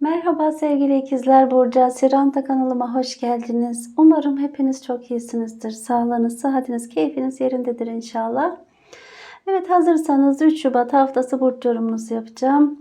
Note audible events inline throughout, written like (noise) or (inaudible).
Merhaba sevgili ikizler Burcu Asiranta kanalıma hoş geldiniz. Umarım hepiniz çok iyisinizdir. Sağlığınız, sıhhatiniz, keyfiniz yerindedir inşallah. Evet hazırsanız 3 Şubat haftası burç yorumunuzu yapacağım.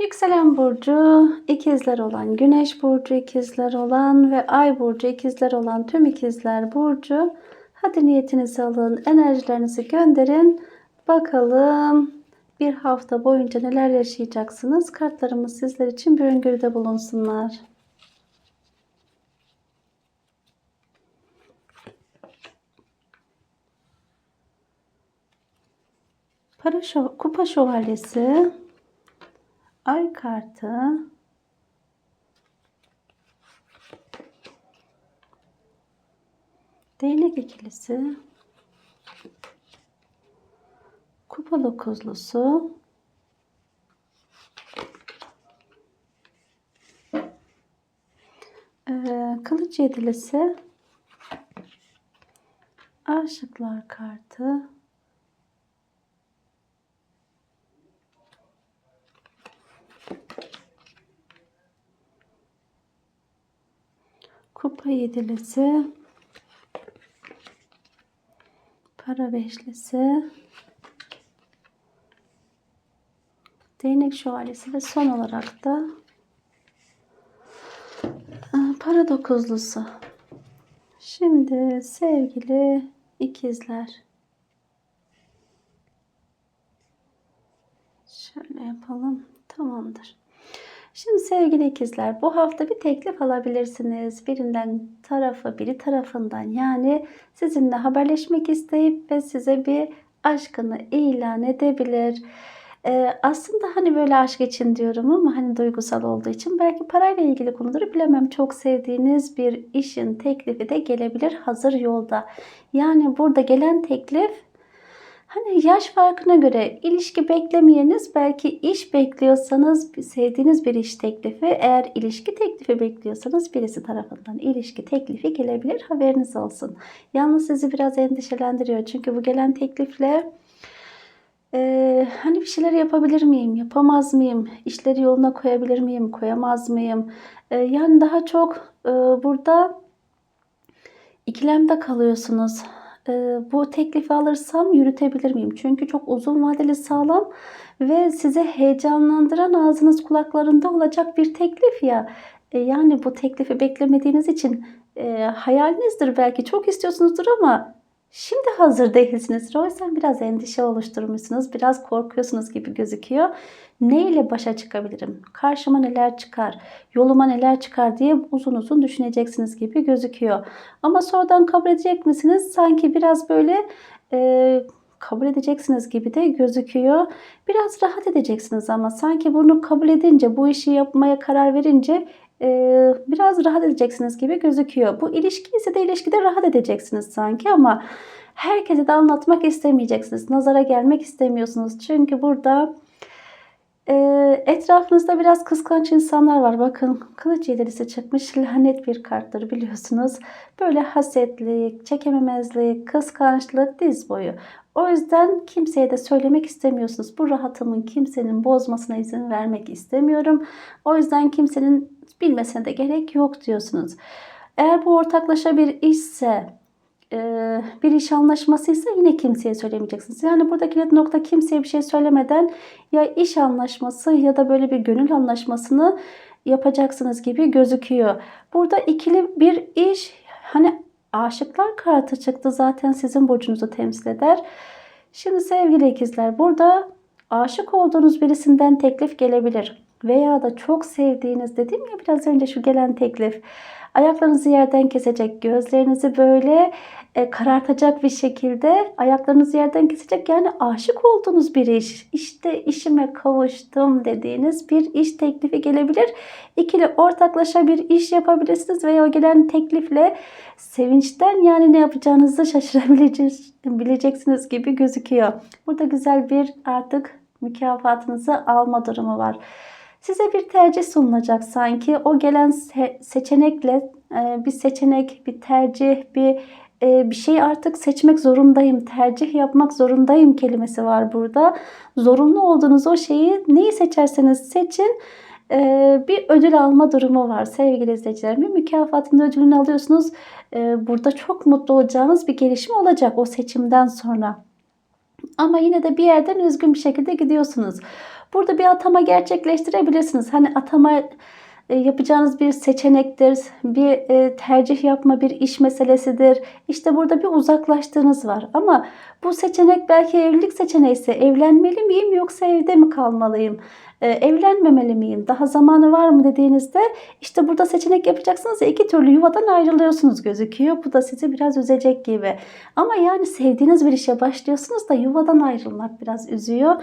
Yükselen burcu ikizler olan, güneş burcu ikizler olan ve ay burcu ikizler olan tüm ikizler burcu. Hadi niyetinizi alın, enerjilerinizi gönderin. Bakalım bir hafta boyunca neler yaşayacaksınız? Kartlarımız sizler için bir öngörüde bulunsunlar. Para şo kupa şövalyesi, ay kartı, değnek ikilisi, kupa dokuzlusu, ee, kılıç yedilisi, aşıklar kartı, kupa yedilisi, para beşlisi, değnek şövalyesi ve son olarak da e, para dokuzlusu. Şimdi sevgili ikizler. Şöyle yapalım. Tamamdır. Şimdi sevgili ikizler bu hafta bir teklif alabilirsiniz. Birinden tarafı, biri tarafından yani sizinle haberleşmek isteyip ve size bir aşkını ilan edebilir. Ee, aslında hani böyle aşk için diyorum ama hani duygusal olduğu için belki parayla ilgili konuları bilemem. Çok sevdiğiniz bir işin teklifi de gelebilir hazır yolda. Yani burada gelen teklif Hani yaş farkına göre ilişki beklemeyeniz belki iş bekliyorsanız sevdiğiniz bir iş teklifi eğer ilişki teklifi bekliyorsanız birisi tarafından ilişki teklifi gelebilir haberiniz olsun. Yalnız sizi biraz endişelendiriyor çünkü bu gelen teklifle e, hani bir şeyler yapabilir miyim? Yapamaz mıyım? İşleri yoluna koyabilir miyim? Koyamaz mıyım? E, yani daha çok e, burada ikilemde kalıyorsunuz. Bu teklifi alırsam yürütebilir miyim? Çünkü çok uzun vadeli sağlam ve size heyecanlandıran ağzınız kulaklarında olacak bir teklif ya. Yani bu teklifi beklemediğiniz için hayalinizdir belki. Çok istiyorsunuzdur ama Şimdi hazır değilsiniz. O yüzden biraz endişe oluşturmuşsunuz. Biraz korkuyorsunuz gibi gözüküyor. Ne ile başa çıkabilirim? Karşıma neler çıkar? Yoluma neler çıkar diye uzun uzun düşüneceksiniz gibi gözüküyor. Ama sonradan kabul edecek misiniz? Sanki biraz böyle e, kabul edeceksiniz gibi de gözüküyor. Biraz rahat edeceksiniz ama sanki bunu kabul edince, bu işi yapmaya karar verince biraz rahat edeceksiniz gibi gözüküyor. Bu ilişki ise de ilişkide rahat edeceksiniz sanki ama herkese de anlatmak istemeyeceksiniz. Nazara gelmek istemiyorsunuz. Çünkü burada e, etrafınızda biraz kıskanç insanlar var. Bakın kılıç yedilisi çıkmış lanet bir karttır biliyorsunuz. Böyle hasetlik, çekememezlik, kıskançlık diz boyu. O yüzden kimseye de söylemek istemiyorsunuz. Bu rahatımın kimsenin bozmasına izin vermek istemiyorum. O yüzden kimsenin bilmesine de gerek yok diyorsunuz. Eğer bu ortaklaşa bir işse e, bir iş anlaşması ise yine kimseye söylemeyeceksiniz. Yani burada kilit nokta kimseye bir şey söylemeden ya iş anlaşması ya da böyle bir gönül anlaşmasını yapacaksınız gibi gözüküyor. Burada ikili bir iş hani aşıklar kartı çıktı zaten sizin burcunuzu temsil eder. Şimdi sevgili ikizler burada aşık olduğunuz birisinden teklif gelebilir. Veya da çok sevdiğiniz dedim ya biraz önce şu gelen teklif. Ayaklarınızı yerden kesecek, gözlerinizi böyle e, karartacak bir şekilde ayaklarınızı yerden kesecek. Yani aşık olduğunuz bir iş. İşte işime kavuştum dediğiniz bir iş teklifi gelebilir. İkili ortaklaşa bir iş yapabilirsiniz veya o gelen teklifle sevinçten yani ne yapacağınızı (laughs) şaşırabileceksiniz gibi gözüküyor. Burada güzel bir artık mükafatınızı alma durumu var. Size bir tercih sunulacak sanki. O gelen seçenekle e, bir seçenek, bir tercih, bir e, bir şey artık seçmek zorundayım, tercih yapmak zorundayım kelimesi var burada. Zorunlu olduğunuz o şeyi neyi seçerseniz seçin e, bir ödül alma durumu var sevgili izleyiciler. Bir mükafatın ödülünü alıyorsunuz. Burada çok mutlu olacağınız bir gelişme olacak o seçimden sonra. Ama yine de bir yerden üzgün bir şekilde gidiyorsunuz. Burada bir atama gerçekleştirebilirsiniz. Hani atama e, yapacağınız bir seçenektir, bir e, tercih yapma, bir iş meselesidir. İşte burada bir uzaklaştığınız var. Ama bu seçenek belki evlilik seçeneği ise evlenmeli miyim yoksa evde mi kalmalıyım? E, evlenmemeli miyim? Daha zamanı var mı dediğinizde işte burada seçenek yapacaksınız ya iki türlü yuvadan ayrılıyorsunuz gözüküyor. Bu da sizi biraz üzecek gibi. Ama yani sevdiğiniz bir işe başlıyorsunuz da yuvadan ayrılmak biraz üzüyor.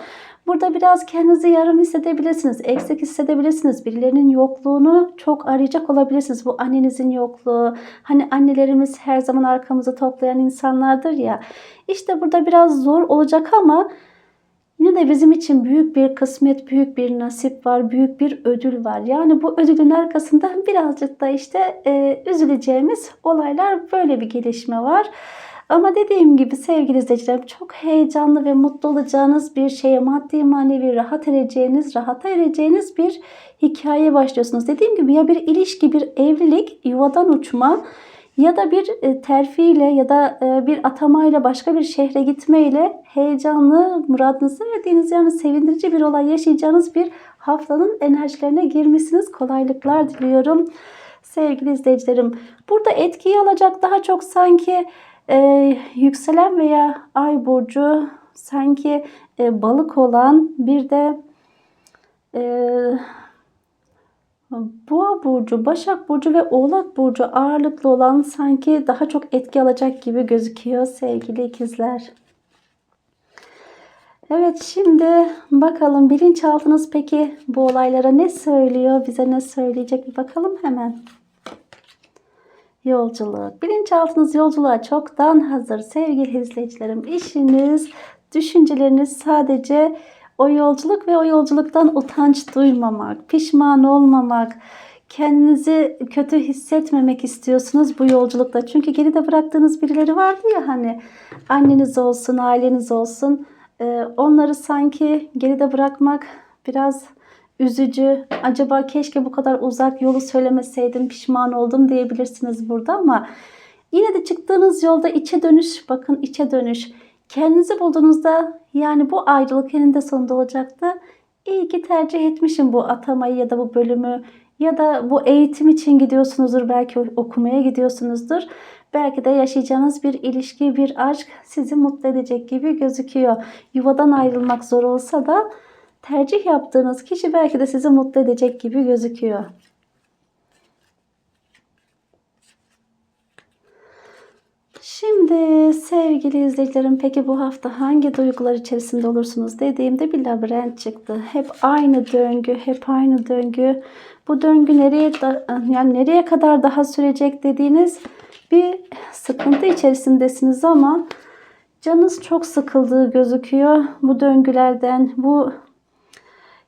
Burada biraz kendinizi yarım hissedebilirsiniz, eksik hissedebilirsiniz. Birilerinin yokluğunu çok arayacak olabilirsiniz. Bu annenizin yokluğu. Hani annelerimiz her zaman arkamızı toplayan insanlardır ya. İşte burada biraz zor olacak ama Yine de bizim için büyük bir kısmet, büyük bir nasip var, büyük bir ödül var. Yani bu ödülün arkasında birazcık da işte e, üzüleceğimiz olaylar böyle bir gelişme var. Ama dediğim gibi sevgili izleyicilerim çok heyecanlı ve mutlu olacağınız bir şeye maddi manevi rahat edeceğiniz, rahata ereceğiniz bir hikaye başlıyorsunuz. Dediğim gibi ya bir ilişki, bir evlilik, yuvadan uçma ya da bir e, terfiyle ya da e, bir atamayla başka bir şehre gitmeyle heyecanlı, muradınızı verdiğiniz yani sevindirici bir olay yaşayacağınız bir haftanın enerjilerine girmişsiniz. Kolaylıklar diliyorum sevgili izleyicilerim. Burada etkiyi alacak daha çok sanki e, yükselen veya ay burcu sanki e, balık olan bir de e, Boğa burcu, Başak burcu ve Oğlak burcu ağırlıklı olan sanki daha çok etki alacak gibi gözüküyor sevgili ikizler. Evet şimdi bakalım bilinçaltınız peki bu olaylara ne söylüyor? Bize ne söyleyecek bir bakalım hemen. Yolculuk. Bilinçaltınız yolculuğa çoktan hazır sevgili izleyicilerim. İşiniz, düşünceleriniz sadece o yolculuk ve o yolculuktan utanç duymamak, pişman olmamak, kendinizi kötü hissetmemek istiyorsunuz bu yolculukta. Çünkü geride bıraktığınız birileri vardı ya hani anneniz olsun, aileniz olsun. Ee, onları sanki geride bırakmak biraz üzücü. Acaba keşke bu kadar uzak yolu söylemeseydim, pişman oldum diyebilirsiniz burada ama yine de çıktığınız yolda içe dönüş, bakın içe dönüş Kendinizi bulduğunuzda yani bu ayrılık eninde sonunda olacaktı. İyi ki tercih etmişim bu atamayı ya da bu bölümü ya da bu eğitim için gidiyorsunuzdur. Belki okumaya gidiyorsunuzdur. Belki de yaşayacağınız bir ilişki, bir aşk sizi mutlu edecek gibi gözüküyor. Yuvadan ayrılmak zor olsa da tercih yaptığınız kişi belki de sizi mutlu edecek gibi gözüküyor. Şimdi sevgili izleyicilerim peki bu hafta hangi duygular içerisinde olursunuz dediğimde bir labirent çıktı. Hep aynı döngü, hep aynı döngü. Bu döngü nereye da, yani nereye kadar daha sürecek dediğiniz bir sıkıntı içerisindesiniz ama canınız çok sıkıldığı gözüküyor bu döngülerden. Bu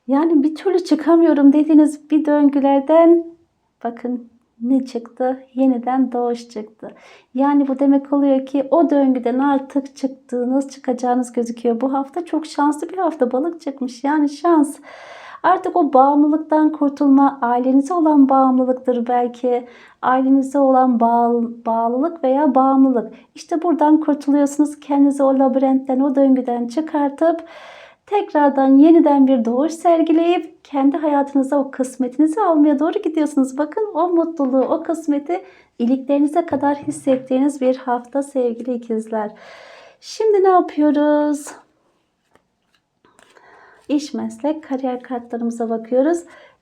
yani bir türlü çıkamıyorum dediğiniz bir döngülerden bakın ne çıktı? Yeniden doğuş çıktı. Yani bu demek oluyor ki o döngüden artık çıktığınız, çıkacağınız gözüküyor. Bu hafta çok şanslı bir hafta. Balık çıkmış. Yani şans. Artık o bağımlılıktan kurtulma, ailenize olan bağımlılıktır belki. Ailenize olan bağlı, bağlılık veya bağımlılık. İşte buradan kurtuluyorsunuz. Kendinizi o labirentten, o döngüden çıkartıp tekrardan yeniden bir doğuş sergileyip kendi hayatınıza o kısmetinizi almaya doğru gidiyorsunuz. Bakın o mutluluğu, o kısmeti iliklerinize kadar hissettiğiniz bir hafta sevgili ikizler. Şimdi ne yapıyoruz? İş, meslek, kariyer kartlarımıza bakıyoruz.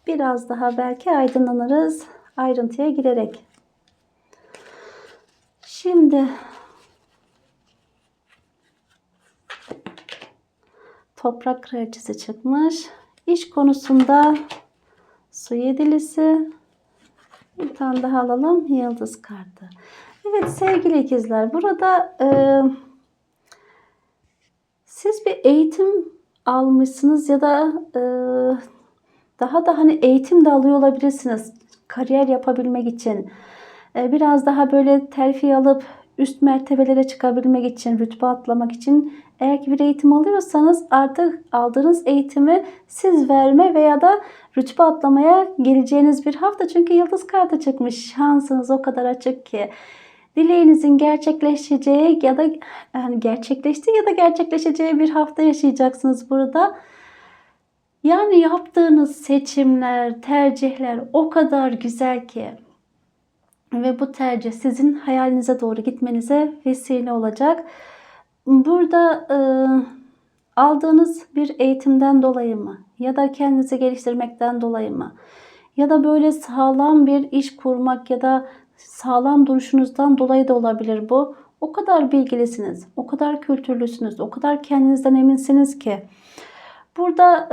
Biraz daha belki aydınlanırız ayrıntıya girerek. Şimdi toprak kraliçesi çıkmış. İş konusunda su yedilisi. Bir tane daha alalım. Yıldız kartı. Evet sevgili ikizler burada e, siz bir eğitim almışsınız ya da e, daha da hani eğitim de alıyor olabilirsiniz. Kariyer yapabilmek için. E, biraz daha böyle terfi alıp üst mertebelere çıkabilmek için, rütbe atlamak için eğer ki bir eğitim alıyorsanız artık aldığınız eğitimi siz verme veya da rütbe atlamaya geleceğiniz bir hafta. Çünkü yıldız kartı çıkmış. Şansınız o kadar açık ki. Dileğinizin gerçekleşeceği ya da yani gerçekleştiği ya da gerçekleşeceği bir hafta yaşayacaksınız burada. Yani yaptığınız seçimler, tercihler o kadar güzel ki ve bu tercih sizin hayalinize doğru gitmenize vesile olacak. Burada e, aldığınız bir eğitimden dolayı mı ya da kendinizi geliştirmekten dolayı mı ya da böyle sağlam bir iş kurmak ya da sağlam duruşunuzdan dolayı da olabilir bu. O kadar bilgilisiniz, o kadar kültürlüsünüz, o kadar kendinizden eminsiniz ki Burada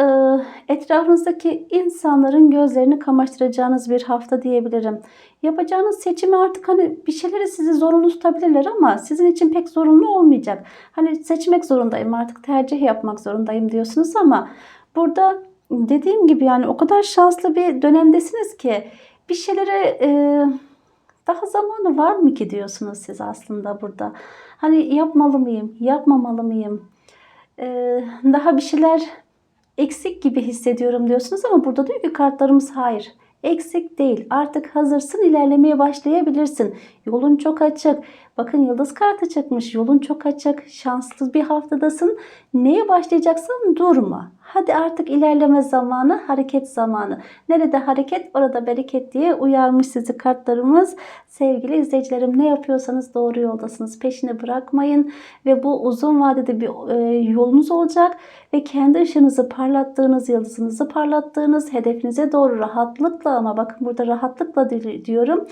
e, etrafınızdaki insanların gözlerini kamaştıracağınız bir hafta diyebilirim. Yapacağınız seçimi artık hani bir şeyleri sizi zorunlu tutabilirler ama sizin için pek zorunlu olmayacak. Hani seçmek zorundayım artık tercih yapmak zorundayım diyorsunuz ama burada dediğim gibi yani o kadar şanslı bir dönemdesiniz ki bir şeylere e, daha zamanı var mı ki diyorsunuz siz aslında burada. Hani yapmalı mıyım, yapmamalı mıyım? Ee, daha bir şeyler eksik gibi hissediyorum diyorsunuz ama burada diyor ki kartlarımız hayır. Eksik değil. Artık hazırsın ilerlemeye başlayabilirsin. Yolun çok açık. Bakın yıldız kartı çıkmış. Yolun çok açık. Şanslı bir haftadasın. Neye başlayacaksın? Durma. Hadi artık ilerleme zamanı, hareket zamanı. Nerede hareket, orada bereket diye uyarmış sizi kartlarımız. Sevgili izleyicilerim ne yapıyorsanız doğru yoldasınız. Peşini bırakmayın ve bu uzun vadede bir e, yolunuz olacak ve kendi ışığınızı parlattığınız, yıldızınızı parlattığınız hedefinize doğru rahatlıkla ama bakın burada rahatlıkla diyorum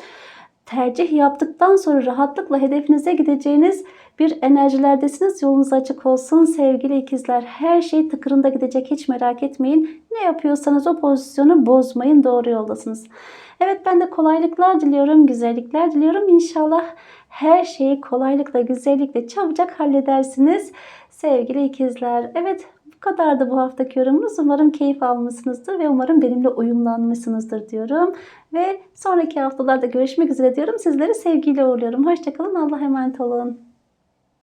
tercih yaptıktan sonra rahatlıkla hedefinize gideceğiniz bir enerjilerdesiniz. Yolunuz açık olsun sevgili ikizler. Her şey tıkırında gidecek hiç merak etmeyin. Ne yapıyorsanız o pozisyonu bozmayın. Doğru yoldasınız. Evet ben de kolaylıklar diliyorum, güzellikler diliyorum. İnşallah her şeyi kolaylıkla, güzellikle çabucak halledersiniz sevgili ikizler. Evet bu kadardı bu haftaki yorumunuz. Umarım keyif almışsınızdır ve umarım benimle uyumlanmışsınızdır diyorum. Ve sonraki haftalarda görüşmek üzere diyorum. Sizleri sevgiyle uğurluyorum. Hoşçakalın. Allah'a emanet olun.